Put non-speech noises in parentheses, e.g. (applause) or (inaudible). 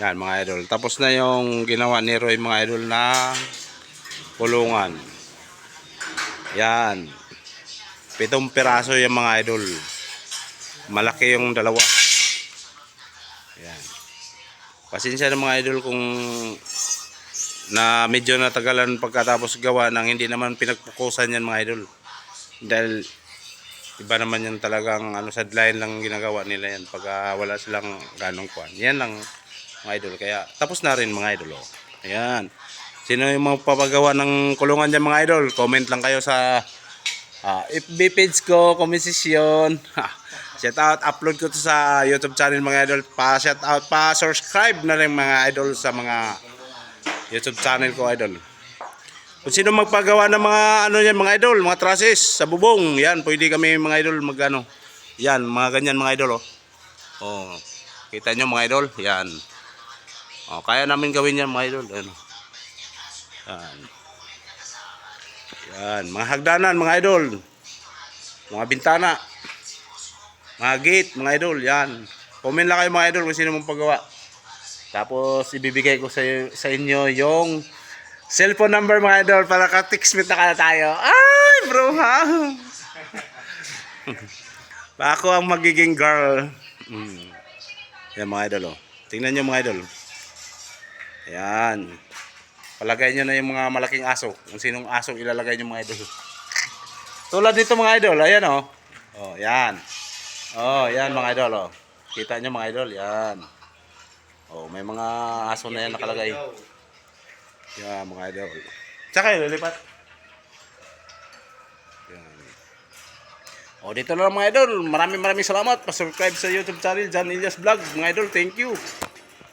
Yan mga idol. Tapos na yung ginawa ni Roy mga idol na kulungan. Yan. Pitong piraso yung mga idol. Malaki yung dalawa. Yan. Pasensya na mga idol kung na medyo natagalan pagkatapos gawa ng hindi naman pinagpukusan yan mga idol. Dahil iba naman yan talagang ano sadline lang ginagawa nila yan pag ah, wala silang ganong kwan. Yan lang mga idol. Kaya tapos na rin mga idol. Oh. Ayan. Sino yung mga papagawa ng kulungan dyan mga idol? Comment lang kayo sa ah, FB page ko, komisisyon. shout out, upload ko to sa YouTube channel mga idol. Pa shout out, pa subscribe na rin mga idol sa mga YouTube channel ko idol. Kung sino magpagawa ng mga ano yan mga idol, mga trusses sa bubong, yan pwede kami mga idol magano. Yan, mga ganyan mga idol oh. Oh. Kita nyo mga idol, yan. Oh, kaya namin gawin yan mga idol, ano. Yan. Yan, mga hagdanan mga idol. Mga bintana. Mga gate mga idol, yan. Comment lang kayo mga idol kung sino mong paggawa. Tapos ibibigay ko sa, sa inyo yung cellphone number mga idol para ka-text meet na kaya tayo. Ay, bro ha. (laughs) Ako ang magiging girl. Mm. Yan mga idol oh. Tingnan nyo mga idol. Yan. Palagay nyo na yung mga malaking aso. Kung sinong aso ilalagay nyo mga idol. Tulad nito mga idol. Ayan oh. Oh, yan. Oh, yan mga idol oh. Kita nyo mga idol. Yan. Oh, may mga aso na yan nakalagay. Yan mga idol. Tsaka yun, lilipat. Yan. O, dito na lang mga idol. Maraming maraming salamat. Pa-subscribe sa YouTube channel, John Elias Vlog. Mga idol, thank you.